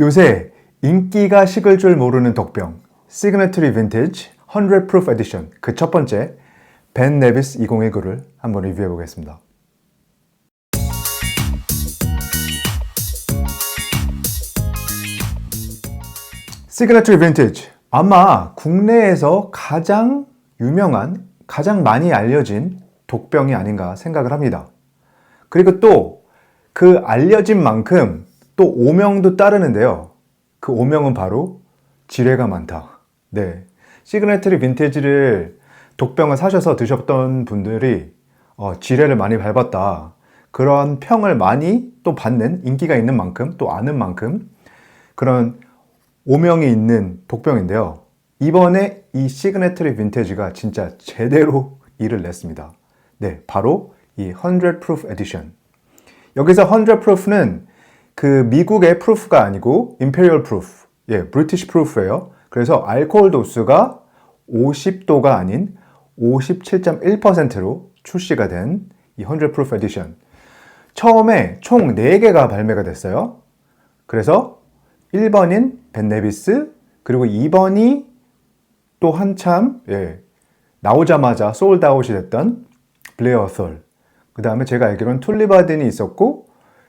요새 인기가 식을 줄 모르는 독병 시그네트리 빈티지 100 프루프 에디션 그 첫 번째 벤 네비스 2019를 한번 리뷰해 보겠습니다. 시그네트리 빈티지 아마 국내에서 가장 유명한 가장 많이 알려진 독병이 아닌가 생각을 합니다. 그리고 또 그 알려진 만큼 또 오명도 따르는데요. 그 오명은 바로 지뢰가 많다. 네. 시그네트리 빈티지를 독병을 사셔서 드셨던 분들이 어, 지뢰를 많이 밟았다. 그런 평을 많이 또 받는 인기가 있는 만큼 또 아는 만큼 그런 오명이 있는 독병인데요. 이번에 이 시그네트리 빈티지가 진짜 제대로 일을 냈습니다. 네, 바로 이 100 proof edition. 여기서 100 proof는 그 미국의 proof가 아니고 imperial proof, 예, british proof예요. 그래서 알코올 도수가 50도가 아닌 57.1%로 출시가 된 이 100 proof edition. 처음에 총 4개가 발매가 됐어요. 그래서 1번인 벤네비스, 그리고 2번이 또 한참 예, 나오자마자 솔드아웃이 됐던 블레어 솔. 그 다음에 제가 알기로는 툴리바든이 있었고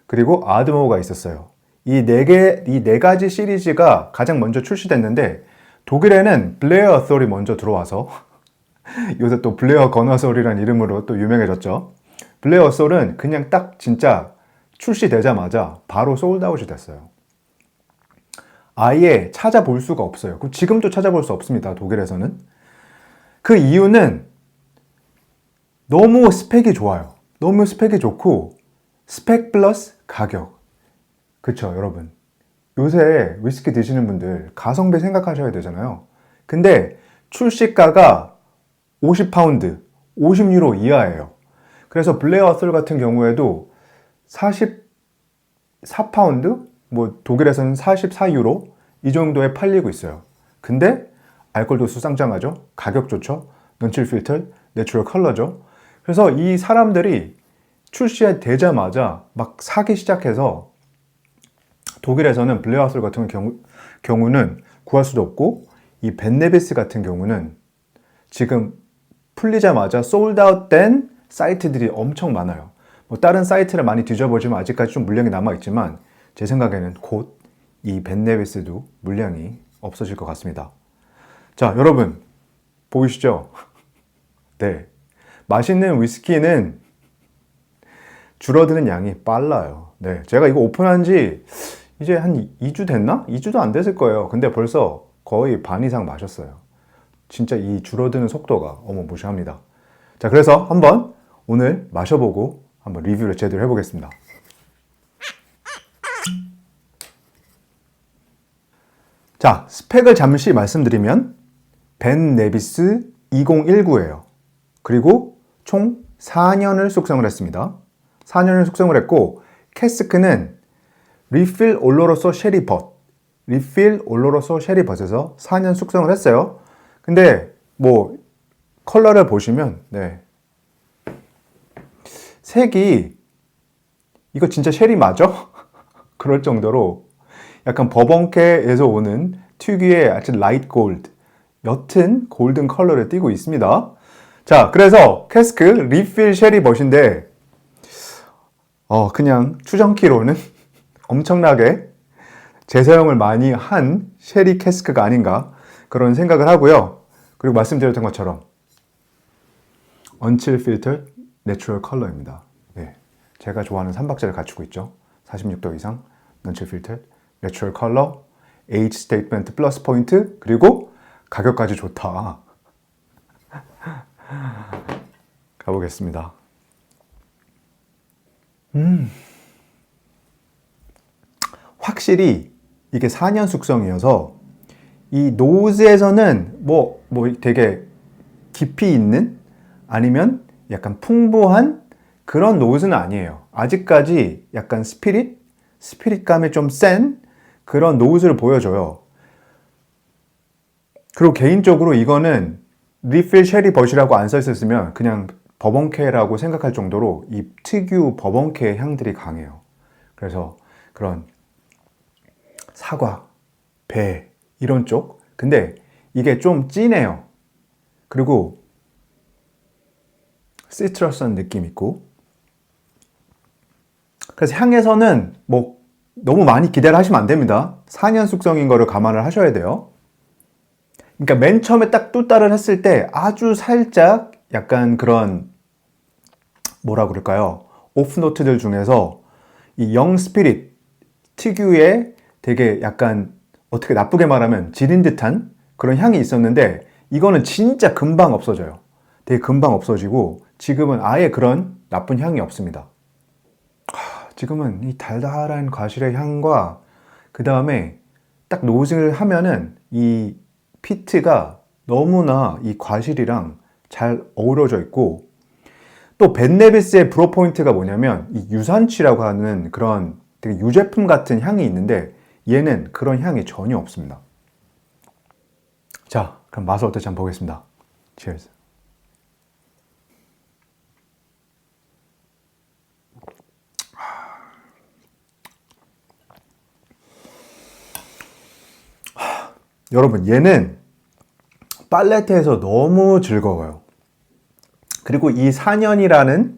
그리고 아드모가 있었어요. 이 네 개, 이 네 가지 시리즈가 가장 먼저 출시됐는데 독일에는 블레어 솔이 먼저 들어와서 요새 또 블레어 건어솔이라는 이름으로 또 유명해졌죠. 블레어 솔은 그냥 딱 진짜 출시되자마자 바로 솔드아웃이 됐어요. 아예 찾아볼 수가 없어요. 지금도 찾아볼 수 없습니다. 독일에서는. 그 이유는 너무 스펙이 좋아요. 너무 스펙이 좋고 스펙 플러스 가격. 그쵸, 여러분. 요새 위스키 드시는 분들 가성비 생각하셔야 되잖아요. 근데 출시가가 50파운드, 50유로 이하예요. 그래서 블레어 솔 같은 경우에도 44파운드, 뭐 독일에서는 44유로 이 정도에 팔리고 있어요. 근데 알코올 도수 쌍장하죠. 가격 좋죠. 넌칠 필터, 내추럴 컬러죠. 그래서 이 사람들이 출시되자마자 막 사기 시작해서 독일에서는 블레아솔 같은 경우, 경우는 구할 수도 없고 이 벤네비스 같은 경우는 지금 풀리자마자 솔드아웃된 사이트들이 엄청 많아요. 뭐 다른 사이트를 많이 뒤져보지만 아직까지 좀 물량이 남아 있지만 제 생각에는 곧 이 벤네비스도 물량이 없어질 것 같습니다. 자, 여러분 보이시죠? 네, 맛있는 위스키는 줄어드는 양이 빨라요. 네, 제가 이거 오픈한 지 이제 한 2주 됐나? 2주도 안 됐을 거예요. 근데 벌써 거의 반 이상 마셨어요. 진짜 이 줄어드는 속도가 어마무시합니다. 자, 그래서 한번 오늘 마셔보고 한번 리뷰를 제대로 해보겠습니다. 자, 스펙을 잠시 말씀드리면 벤 네비스 2019예요. 그리고 총 4년을 숙성을 했습니다. 4년을 숙성을 했고 캐스크는 리필 올로로소 쉐리벗 리필 올로로소 쉐리벗에서 4년 숙성을 했어요. 근데 뭐 컬러를 보시면 네. 색이 이거 진짜 쉐리 맞아? 그럴 정도로 약간 버번케에서 오는 특유의 아주 라이트 골드 옅은 골든 컬러를 띠고 있습니다. 자, 그래서 캐스크 리필 쉐리 벗인데 어, 그냥 추정키로는 엄청나게 재사용을 많이 한 쉐리 캐스크가 아닌가 그런 생각을 하고요. 그리고 말씀드렸던 것처럼 언칠 필터 내추럴 컬러입니다. 네, 제가 좋아하는 3박자를 갖추고 있죠. 46도 이상 언칠 필터 내추럴 컬러 H 스테이트먼트 플러스 포인트 그리고 가격까지 좋다. 가보겠습니다. 음. 확실히 이게 4년 숙성이어서 이 노즈에서는 뭐, 뭐 되게 깊이 있는 아니면 약간 풍부한 그런 노즈는 아니에요. 아직까지 약간 스피릿? 스피릿감이 좀 센 그런 노즈를 보여줘요. 그리고 개인적으로 이거는 리필 쉐리 버시라고 안 써있었으면 그냥 버번케라고 생각할 정도로 이 특유 버번케 향들이 강해요. 그래서 그런 사과, 배 이런 쪽. 근데 이게 좀 진해요. 그리고 시트러스한 느낌 있고. 그래서 향에서는 뭐 너무 많이 기대를 하시면 안 됩니다. 4년 숙성인 거를 감안을 하셔야 돼요. 그러니까 맨 처음에 딱 뚜따를 했을 때 아주 살짝 약간 그런 뭐라 그럴까요? 오프 노트들 중에서 이 영 스피릿 특유의 되게 약간 어떻게 나쁘게 말하면 지린 듯한 그런 향이 있었는데 이거는 진짜 금방 없어져요. 되게 금방 없어지고 지금은 아예 그런 나쁜 향이 없습니다. 하, 지금은 이 달달한 과실의 향과 그 다음에 딱 노즐을 하면은 이 피트가 너무나 이 과실이랑 잘 어우러져 있고 또 벤네비스의 브로 포인트가 뭐냐면 이 유산취라고 하는 그런 되게 유제품 같은 향이 있는데 얘는 그런 향이 전혀 없습니다. 자, 그럼 맛을 어떨지 한번 보겠습니다. Cheers. 여러분, 얘는 팔레트에서 너무 즐거워요. 그리고 이 4년이라는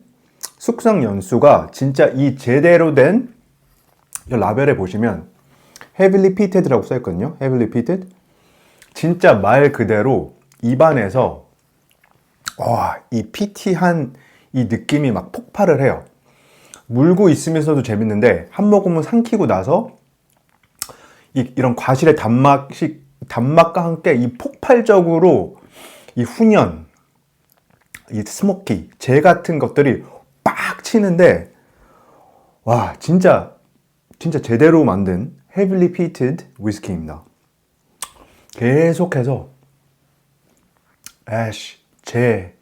숙성 연수가 진짜 이 제대로 된 라벨에 보시면 heavily peated라고 써있거든요. heavily peated. 진짜 말 그대로 입안에서 와, 이 피티한 이 느낌이 막 폭발을 해요. 물고 있으면서도 재밌는데 한 모금을 삼키고 나서 이, 이런 과실의 단맛이 단맛과 함께 이 폭발적으로 이 훈연, 이 스모키, 재 같은 것들이 빡 치는데 와 진짜 진짜 제대로 만든 heavily peated 위스키입니다. 계속해서 애쉬, 재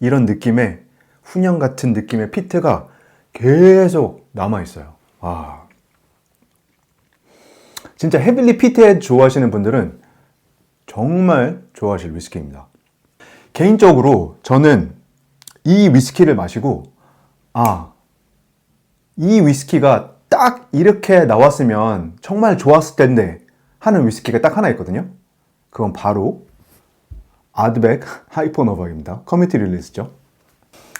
이런 느낌의 훈연 같은 느낌의 피트가 계속 남아 있어요. 와. 진짜 헤빌리 피트헤드 좋아하시는 분들은 정말 좋아하실 위스키입니다. 개인적으로 저는 이 위스키를 마시고 아, 이 위스키가 딱 이렇게 나왔으면 정말 좋았을 텐데 하는 위스키가 딱 하나 있거든요. 그건 바로 아드백 하이퍼노바입니다. 커뮤니티 릴리스죠.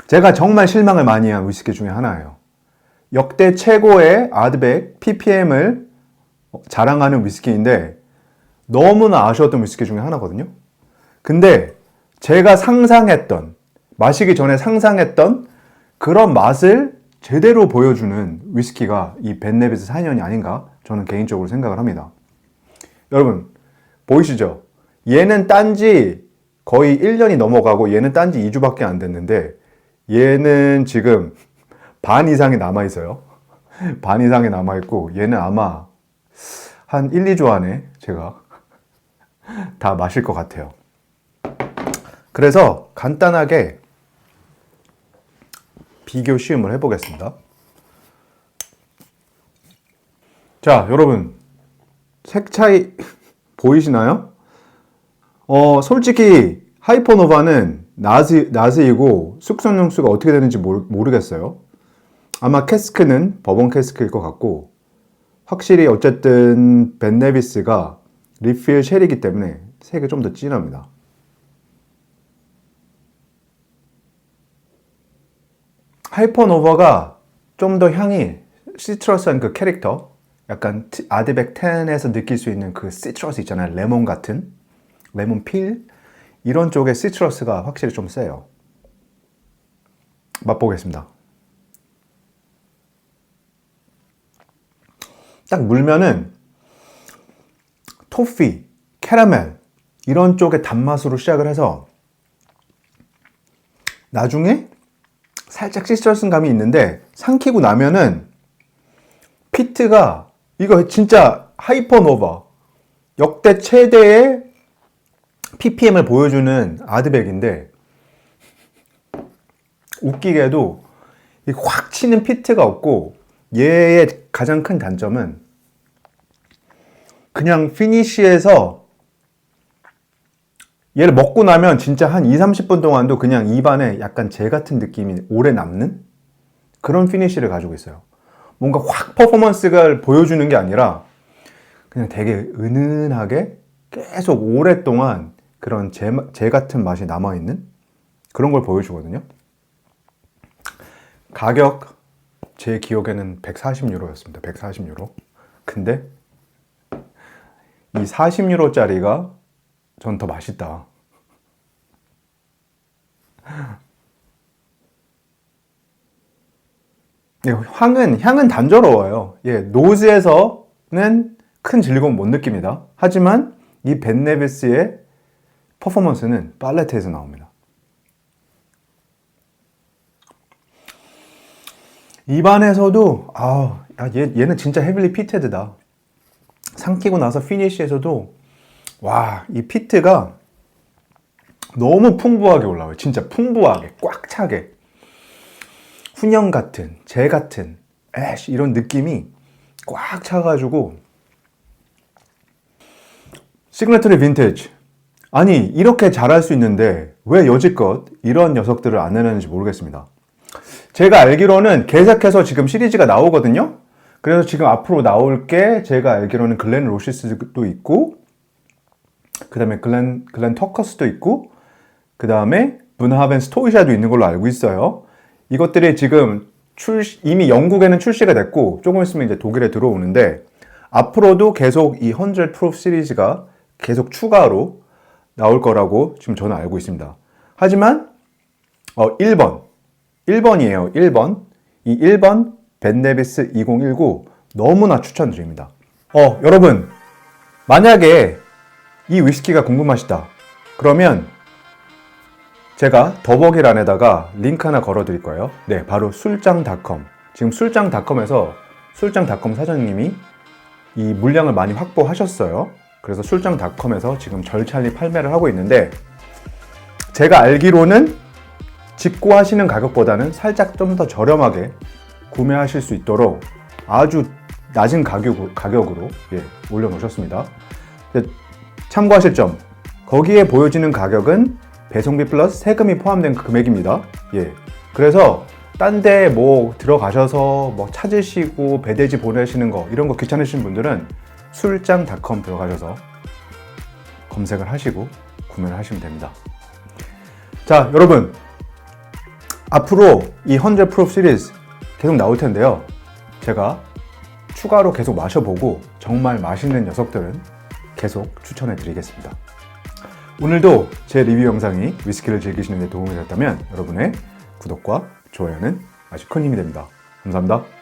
제가 정말 실망을 많이 한 위스키 중에 하나예요. 역대 최고의 아드백 ppm을 자랑하는 위스키인데 너무나 아쉬웠던 위스키 중에 하나거든요. 근데 제가 상상했던 마시기 전에 상상했던 그런 맛을 제대로 보여주는 위스키가 이 벤네비스 4년이 아닌가 저는 개인적으로 생각을 합니다. 여러분 보이시죠? 얘는 딴지 거의 1년이 넘어가고 얘는 딴지 2주밖에 안 됐는데 얘는 지금 반 이상이 남아 있어요. 반 이상이 남아 있고 얘는 아마 한 1, 2주 안에 제가 다 마실 것 같아요. 그래서 간단하게 비교 시음을 해보겠습니다. 자, 여러분. 색 차이 보이시나요? 어, 솔직히 하이퍼노바는 나스, 나스이고 숙성 용수가 어떻게 되는지 모르, 모르겠어요. 아마 캐스크는 버번 캐스크일 것 같고 확실히 어쨌든 벤네비스가 리필 쉘이기 때문에 색이 좀 더 진합니다. 하이퍼노바가 좀 더 향이 시트러스한 그 캐릭터 약간 아드백 10에서 느낄 수 있는 그 시트러스 있잖아요. 레몬 같은 레몬 필 이런 쪽의 시트러스가 확실히 좀 세요. 맛보겠습니다. 딱 물면은 토피, 캐러멜 이런 쪽의 단맛으로 시작을 해서 나중에 살짝 시트러스 감이 있는데 삼키고 나면은 피트가 이거 진짜 하이퍼노바 역대 최대의 ppm을 보여주는 아드백인데 웃기게도 확 치는 피트가 없고 얘의 가장 큰 단점은 그냥 피니쉬에서 얘를 먹고 나면 진짜 한 2, 30분 동안도 그냥 입안에 약간 재 같은 느낌이 오래 남는 그런 피니쉬를 가지고 있어요. 뭔가 확 퍼포먼스가 보여주는 게 아니라 그냥 되게 은은하게 계속 오랫동안 그런 재, 재 같은 맛이 남아있는 그런 걸 보여주거든요. 가격 제 기억에는 140유로였습니다. 140유로. 근데 이 40유로짜리가 전 더 맛있다. 예, 향은 향은 단조로워요. 예, 노즈에서는 큰 즐거움 못 느낍니다. 하지만 이 벤네비스의 퍼포먼스는 팔레트에서 나옵니다. 입안에서도 아, 야, 얘, 얘는 진짜 헤빌리 피테드다. 삼키고 나서 피니쉬에서도 와, 이 피트가 너무 풍부하게 올라와요. 진짜 풍부하게 꽉 차게. 훈연 같은, 재 같은, 애쉬 이런 느낌이 꽉 차가지고 시그네트리 빈티지 아니 이렇게 잘할 수 있는데 왜 여지껏 이런 녀석들을 안 내는지 모르겠습니다. 제가 알기로는 계속해서 지금 시리즈가 나오거든요. 그래서 지금 앞으로 나올 게 제가 알기로는 글렌 로시스도 있고 그 다음에 글렌, 글렌 터커스도 있고 그 다음에 문하벤 스토이샤도 있는 걸로 알고 있어요. 이것들이 지금 출 이미 영국에는 출시가 됐고 조금 있으면 이제 독일에 들어오는데 앞으로도 계속 이100 프로 시리즈가 계속 추가로 나올 거라고 지금 저는 알고 있습니다. 하지만 어 1번 1번이에요. 1번 이 1번 벤네비스 2019 너무나 추천드립니다. 어 여러분 만약에 이 위스키가 궁금하시다 그러면 제가 더보기란에다가 링크 하나 걸어 드릴 거예요. 네, 바로 술장닷컴. 지금 술장닷컴에서 술장닷컴 사장님이 이 물량을 많이 확보하셨어요. 그래서 술장닷컴에서 지금 절찬리 판매를 하고 있는데 제가 알기로는 직구하시는 가격보다는 살짝 좀 더 저렴하게 구매하실 수 있도록 아주 낮은 가격, 가격으로 예, 올려놓으셨습니다. 참고하실 점 거기에 보여지는 가격은 배송비 플러스 세금이 포함된 금액입니다. 예. 그래서 딴 데 뭐 들어가셔서 뭐 찾으시고 배대지 보내시는 거 이런 거 귀찮으신 분들은 술장닷컴 들어가셔서 검색을 하시고 구매를 하시면 됩니다. 자, 여러분. 앞으로 이100 프로 시리즈 계속 나올 텐데요. 제가 추가로 계속 마셔보고 정말 맛있는 녀석들은 계속 추천해 드리겠습니다. 오늘도 제 리뷰 영상이 위스키를 즐기시는 데 도움이 됐다면 여러분의 구독과 좋아요는 아주 큰 힘이 됩니다. 감사합니다.